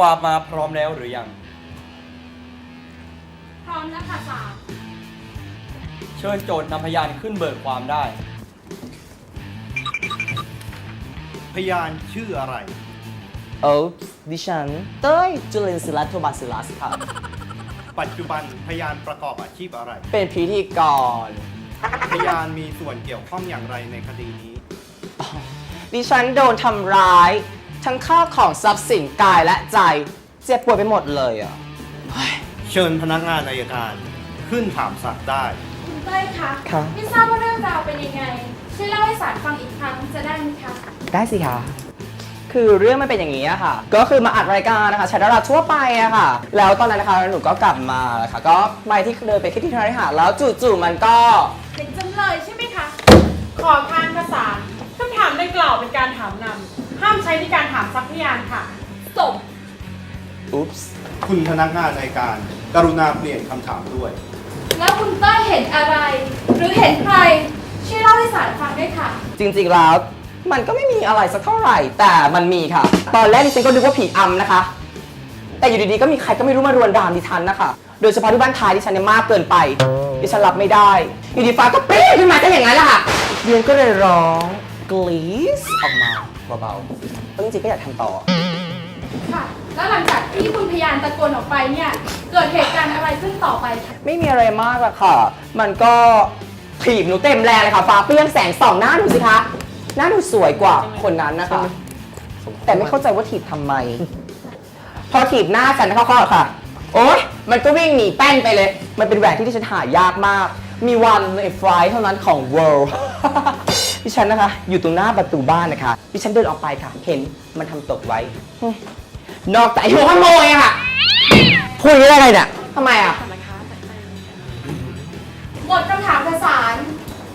คู่ความมาพร้อมแล้วหรือยัง พร้อมแล้วค่ะศาลเชิญโจทย์นำพยานขึ้นเบิกความได้ พยานชื่ออะไร โอ๊ปดิฉัน เต้ย จุลินศิลัตโทบาซิลัสค่ะ ปัจจุบันพยานประกอบอาชีพอะไร เป็นพิธีกร พยานมีส่วนเกี่ยวข้องอย่างไรในคดีนี้ ดิฉันโดนทำร้าย ทั้งข้าวของทรัพย์สินกายและใจ เจ็บปวดไปหมดเลยอะเชิญพนักงานอายการ ขึ้นถามสักดิ์ได้ คุณเต้ยคะค่ะ ไม่ทราบว่าเรื่องราวเป็นยังไงช่วยเล่าให้ศาลฟังอีกครั้งจะได้ไหมคะได้สิคะคือเรื่องมันเป็นอย่างนี้อะค่ะ ก็คือมาอัดรายการนะคะใช้ดาราทั่วไปอะค่ะ แล้วตอนนั้นนะคะหนูก็กลับมาค่ะ ก็ไปที่เดินไปที่ที่ทาริหารแล้วจู่ๆมันก็ เป็นจำเลยใช่ไหมคะ ขอทานภาษานคำถามดังกล่าวเป็นการถามนำ ห้ามใช้ในการถามทรัพยานค่ะจบอุ๊ปส์คุณพนักงานอายการ กรุณาเปลี่ยนคำถามด้วย แล้วคุณเต้ยเห็นอะไร หรือเห็นใครช่วยเล่าให้ศาลฟังด้วยค่ะ จริงๆ แล้วมันก็ไม่มีอะไรสักเท่าไหร่ แต่มันมีค่ะ ตอนแรกดิฉันก็นึกว่าผีอำนะคะ แต่อยู่ดีๆ ก็มีใครก็ไม่รู้มารวนรามดิฉันนะคะ โดยเฉพาะที่บ้านท้ายดิฉันเนี่ยมากเกินไป ดิฉันรับไม่ได้ อยู่ดีฟ้าก็ปรี้ขึ้นมาซะอย่างนั้นแหละค่ะเดียนก็เลยร้องกรีสออกมา เบาๆแล้วจริงๆก็อยากทำต่อ ค่ะ แล้วหลังจากที่คุณพยานตะโกนออกไปเนี่ย เกิดเหตุการณ์อะไรขึ้นต่อไปคะไม่มีอะไรมากอะค่ะ มันก็ถีบหนูเต็มแรงเลยค่ะฟ้าเปรี้ยงแสงส่องหน้าหนูสิคะ หน้าหนูสวยกว่าคนนั้นนะคะ แต่ไม่เข้าใจว่าถีบทำไม พอถีบหน้าฉันเข้าๆค่ะ โอ๊ยมันก็วิ่งหนีแป้นไปเลย มันเป็นแหวนที่ที่ฉันหายากมาก มีวันในฟลายเท่านั้นของ world ดิฉันนะคะ อยู่ตรงหน้าประตูบ้านนะคะดิฉันเดินออกไปค่ะ เห็นมันทำตกไว้หึนอกจากไอ้หัวขโมยอะค่ะ พูดอย่างนี้ได้ไงเนี่ยทำไมอะหมดคำถามประสาน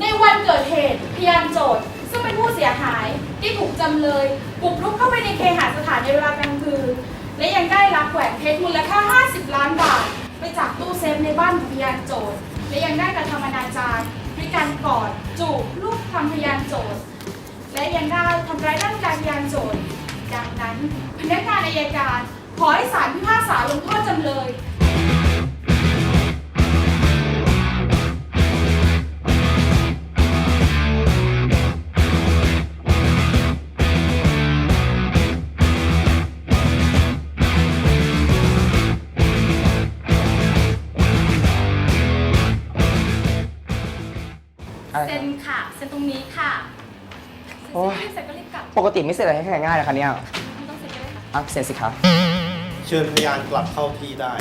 ในวันเกิดเหตุพยานโจทย์ ซึ่งเป็นผู้เสียหายที่ถูกจำเลยบุกรุกเข้าไปในเคหสถานในเวลากลางคืนและยังได้รับแหวนเพชรมูลค่า 50 ล้านบาท ไปจากตู้เซฟในบ้านของพยานโจทย์ และยังได้กระทำอนาจารด้วยการกอดจูบลูกคำพยานโจทย์ และยังได้ทำร้ายร่างกายพยานโจทย์ ดังนั้นพนักงานอายการขอให้ศาลพิพากษาลงโทษจำเลย อะไรเซ็นะนค่ะเซ็นตรงนี้ค่ะโอ้ยเซ็นเสร็จก็รีบกลับปกติไม่เสร็จอะไรให้ง่ายๆนะคะเนี่ยไม่ต้องเซ็นก็ได้ค่ะอะเซ็นสิคะเชิญพยานกลับเข้าที่ได้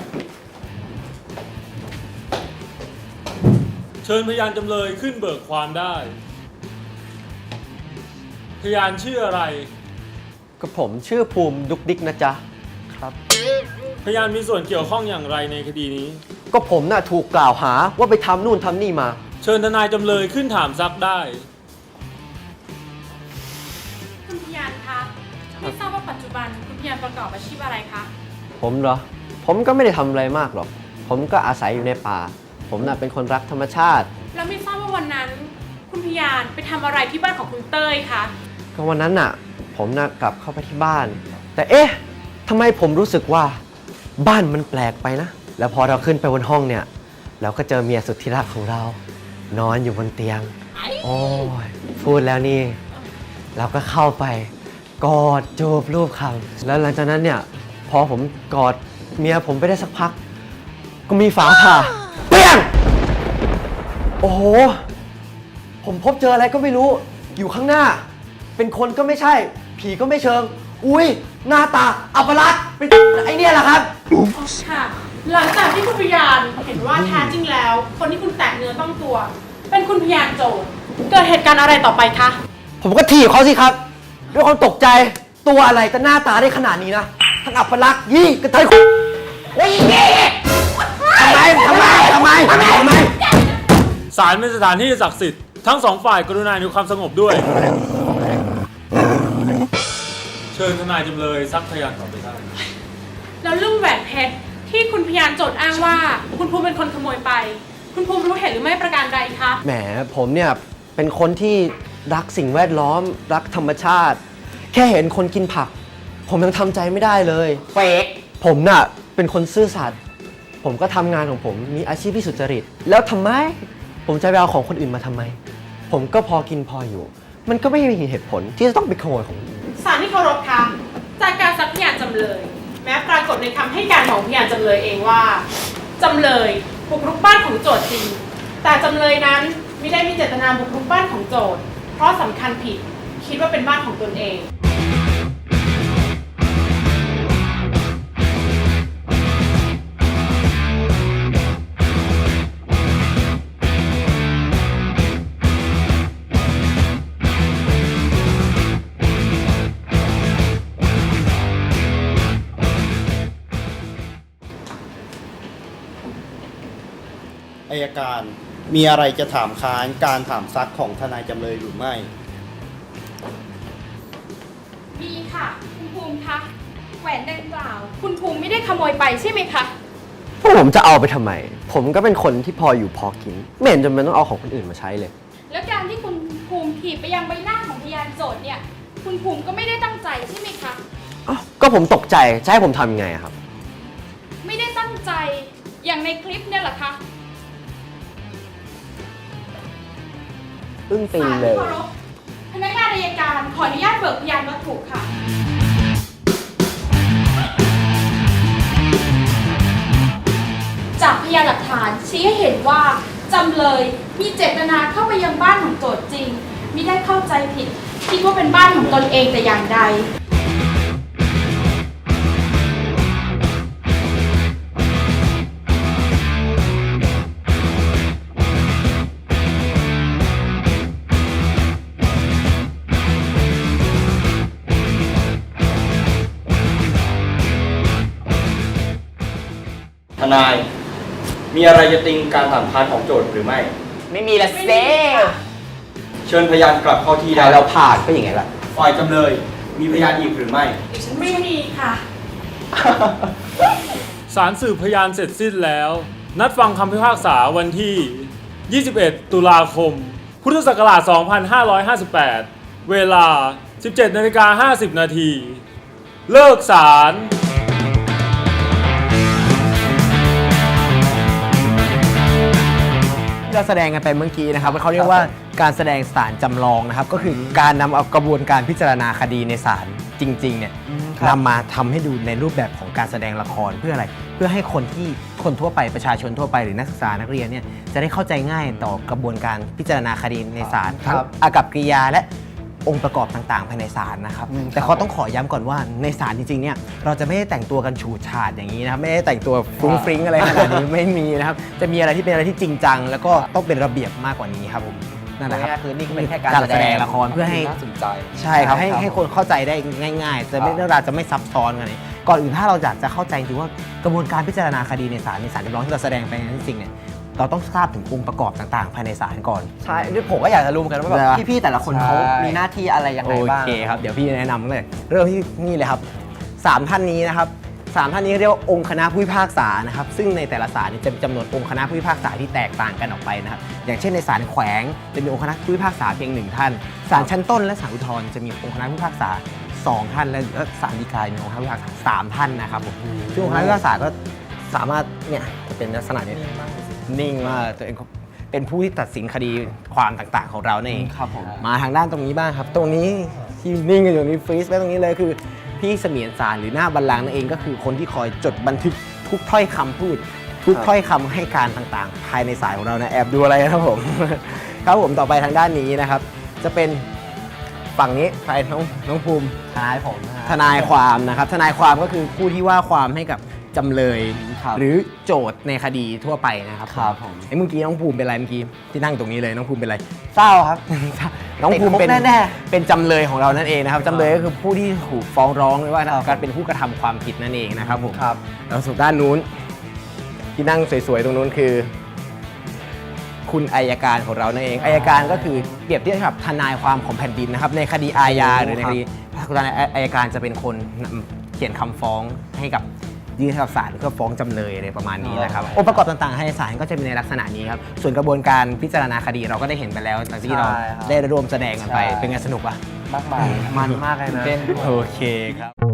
เชิญพยานจำเลยขึ้นเบิกความได้ พยานชื่ออะไรก็ผมชื่อภูมิดุกดิกนะจ๊ะครับ พยานมีส่วนเกี่ยวข้องอย่างไรในคดีนี้ ก็ผมน่ะถูกกล่าวหาว่าไปทำนู่นทำนี่มา เชิญทนายจำเลยขึ้นถามซักได้ คุณพยานคะไม่ทราบว่าปัจจุบันคุณพยานประกอบอาชีพอะไรคะ ผมเหรอ ผมก็ไม่ได้ทำอะไรมากหรอก ผมก็อาศัยอยู่ในป่า ผมน่ะเป็นคนรักธรรมชาติ แล้วไม่ทราบว่าวันนั้น คุณพยานไปทำอะไรที่บ้านของคุณเต้ยคะ ก็วันนั้นน่ะ ผมน่ะกลับเข้าไปที่บ้าน แต่เอ๊ะทำไมผมรู้สึกว่า บ้านมันแปลกไปนะ แล้วพอเราขึ้นไปบนห้องเนี่ย เราก็เจอเมียสุดที่รักของเรา นอนอยู่บนเตียง โอ้ยพูดแล้วนี่ เราก็เข้าไป กอดจูบรูปคำแล้วหลังจากนั้นเนี่ย พอผมกอดเมียผมไปได้สักพัก ก็มีฝาผ่าเปี้ยง โอ้โห ผมพบเจออะไรก็ไม่รู้ อยู่ข้างหน้า เป็นคนก็ไม่ใช่ ผีก็ไม่เชิง อุ้ยหน้าตาอัปลักษณ์เป็นไอเนี่ยแหละครับ ค่ะ หลังจากที่คุณพยานเห็นว่าแท้จริงแล้ว คนที่คุณแตะเนื้อต้องตัว เป็นคุณพยานโจทย์เกิดเหตุการณ์อะไรต่อไปคะ ผมก็ถีบเขาสิครับ ด้วยความตกใจตัวอะไรแต่หน้าตาได้ขนาดนี้นะทั้งอัปลักษณ์ยี่กระเทยโอ้ยยี่ทำไมทำไมทำไมทำไมทำไมศาลเป็นสถานที่ศักดิ์สิทธิ์ทั้งสองฝ่ายกรุณาอยู่ความสงบด้วย เชิญทนายจำเลยซักพยานต่อไปได้แล้วเรื่องแหวนเพชรที่คุณพยานโจทย์อ้างว่า คุณภูมิเป็นคนขโมยไป คุณภูมิรู้เห็นหรือไม่ประการใดคะแหมผมเนี่ยเป็นคนที่รักสิ่งแวดล้อม รักธรรมชาติ แค่เห็นคนกินผัก ผมยังทำใจไม่ได้เลย เฟกผมน่ะเป็นคนซื่อสัตย์ผมก็ทำงานของผมมีอาชีพที่สุจริต แล้วทำไม ผมจะไปเอาของคนอื่นมาทำไม ผมก็พอกินพออยู่ มันก็ไม่มีเหตุผลที่จะต้องไปขโมยของคนอื่นศาลที่เคารพคะจากการซักพยานจำเลย แม้ปรากฏในคำให้การของพยานจำเลยเองว่าจำเลย บุกรุกบ้านของโจทย์จริง แต่จำเลยนั้นไม่ได้มีเจตนาบุกรุกบ้านของโจทย์ เพราะสำคัญผิด คิดว่าเป็นบ้านของตนเอง การมีอะไรจะถามค้านการถามซักของทนายจำเลยหรือไม่ มีค่ะ คุณภูมิคะแหวนดังกล่าว คุณภูมิไม่ได้ขโมยไปใช่ไหมคะ พวกผมจะเอาไปทำไม ผมก็เป็นคนที่พออยู่พอกินไม่เห็นจำเป็นต้องเอาของคนอื่นมาใช้เลย แล้วการที่คุณภูมิถีบไปยังใบหน้าของพยานโจทย์เนี่ย คุณภูมิก็ไม่ได้ตั้งใจใช่ไหมคะ อ้าวก็ผมตกใจจะให้ผมทำยังไงอะครับ ไม่ได้ตั้งใจอย่างในคลิปเนี่ยเหรอคะ อึ้งตีเลย พนักงานอัยการขออนุญาตเบิกพยานวัตถุค่ะ จากพยานหลักฐานชี้ให้เห็นว่า จำเลยมีเจตนาเข้าไปยังบ้านของโจทก์จริงมิได้เข้าใจผิดคิดว่าเป็นบ้านของตนเองแต่อย่างใด นาย มีอะไรจะติงการถามค้านของโจทย์หรือไม่ ไม่มีละไม่เซ่มีค่ะเชิญพยานกลับเข้าที่ได้แต่เราผ่านก็อย่างไงล่ะ ฝ่ายจำเลย มีพยานอีกหรือไม่ดิฉันไม่มีค่ะศาลสืบพยานเสร็จสิ้นแล้ว นัดฟังคำพิพากษาวันที่ 21 ตุลาคม พุทธศักราช 2558 เวลา 17นาฬิกา50 นาที เลิกศาล เราแสดงกันไปเมื่อกี้นะครับเขาเรียกว่าการแสดงสารจำลองนะครับ ก็คือการนำเอากระบวนการพิจารณาคดีในศาลจริงๆเนี่ยนำมาทำให้ดูในรูปแบบของการแสดงละครเพื่ออะไร เพื่อให้คนที่คนทั่วไปประชาชนทั่วไปหรือนักศึกษานักเรียนเนี่ยจะได้เข้าใจง่ายต่อกระบวนการพิจารณาคดีในศาลทั้งอากับกิริยาและ องค์ประกอบต่างๆ ภายในศาลนะครับแต่เขาต้องขอย้ำก่อนว่าในศาลจริงๆเนี่ยเราจะไม่ได้แต่งตัวกันฉูดฉาดอย่างนี้นะครับไม่ได้แต่งตัวฟรุ้งฟริ้งอะไรขนาดนี้ ไม่มีนะครับจะมีอะไรที่เป็นอะไรที่จริงจัง แล้วก็ต้องเป็นระเบียบมากกว่านี้ครับผมนั่นแหละครับคือนี่ก็เป็นแค่การการแสดงละครเพื่อให้ น่าสนใจ ใช่ครับให้ให้คนเข้าใจได้ง่าย ๆ จะไม่เรื่องราวจะไม่ซับซ้อนกันเลยก่อนอื่นถ้าเราอยากจะเข้าใจจริงว่ากระบวนการพิจารณาคดีในศาลในศาลจำลองที่เราแสดงไปนั้นจริงๆเนี่ย เราต้องทราบถึงองค์ประกอบต่างๆ ภายในศาลก่อน ใช่นี่ผมก็อยากจะรู้เหมือนกันว่าแบบได้ปะพี่ๆแต่ละคนเขาใช่ มีหน้าที่อะไรยังไงโอบ้าง เคครับ เดี๋ยวพี่แนะนำเลย เริ่มที่นี่เลยครับสามท่านนี้นะครับสามท่านนี้เรียกว่าองค์คณะผู้พิพากษานะครับ ซึ่งในแต่ละศาลเนี่ยจะมีจำนวนองค์คณะผู้พิพากษาที่แตกต่างกันออกไปนะครับ อย่างเช่นในศาลแขวงจะมีองค์คณะผู้พิพากษาเพียงหนึ่งท่าน ศาลชั้นต้นและศาลอุทธรณ์จะมีองค์คณะผู้พิพากษาสองท่าน และศาลฎีกามีองค์คณะผู้พิพากษาสามท่านนะครับผมซึ่งองค์คณะผู้พิพากษาก็สามารถเนี่ยจะเป็นลักษณะนี้ นิ่งมากตัวเองเป็นผู้ที่ตัดสินคดีความต่างๆ ของเรานั่นเองครับผม มาทางด้านตรงนี้บ้างครับ ตรงนี้ที่นิ่งกันอยู่นี่ฟรีซไว้ตรงนี้เลยคือ พี่เสมียนสารหรือหน้าบัลลังก์นั่นเองก็คือคนที่คอยจดบันทึกทุกถ้อยคำพูด ทุกถ้อยคำให้การต่างๆ ภายในสายของเรานะแอบดูอะไรนะครับผม ครับผมต่อไปทางด้านนี้นะครับ จะเป็นฝั่งนี้ใครน้องน้องภูมิทนายผมนะฮะ ทนายความนะครับ ทนายความก็คือผู้ที่ว่าความให้กับ จำเลย ครับหรือโจทย์ในคดีทั่วไปนะครับครับผม ไอ้เมื่อกี้น้องภูมิเป็นอะไรเมื่อกี้ที่นั่งตรงนี้เลยน้องภูมิเป็นอะไร เศร้าครับ น้องภูมิเป็นติดคุกแน่เป็นจำเลยของเรานั่นเองนะครับจำเลยก็คือผู้ที่ถูกฟ้องร้องหรือว่าการเป็นผู้กระทำความผิดนั่นเองนะครับผมครับ แล้วส่วนด้านนู้น ที่นั่งสวยๆตรงนู้นคือ คุณอายการของเรานั่นเองอายการก็คือเปรียบเทียบกับทนายความของแผ่นดินนะครับ ในคดีอาญาหรือในคดีทนายอายการจะเป็นคนนำเขียนคำฟ้องให้กับ ยื่นให้กับศาลเพื่อฟ้องจำเลยอะไรประมาณนี้นะครับองค์ประกอบต่างๆ ให้ศาลก็จะมีในลักษณะนี้ครับส่วนกระบวนการพิจารณาคดีเราก็ได้เห็นไปแล้วจากที่เราใช่ครับได้ร่วมแสดงกันไปใช่เป็นไงสนุกปะมากมายมันมากเลยนะโอเคครับ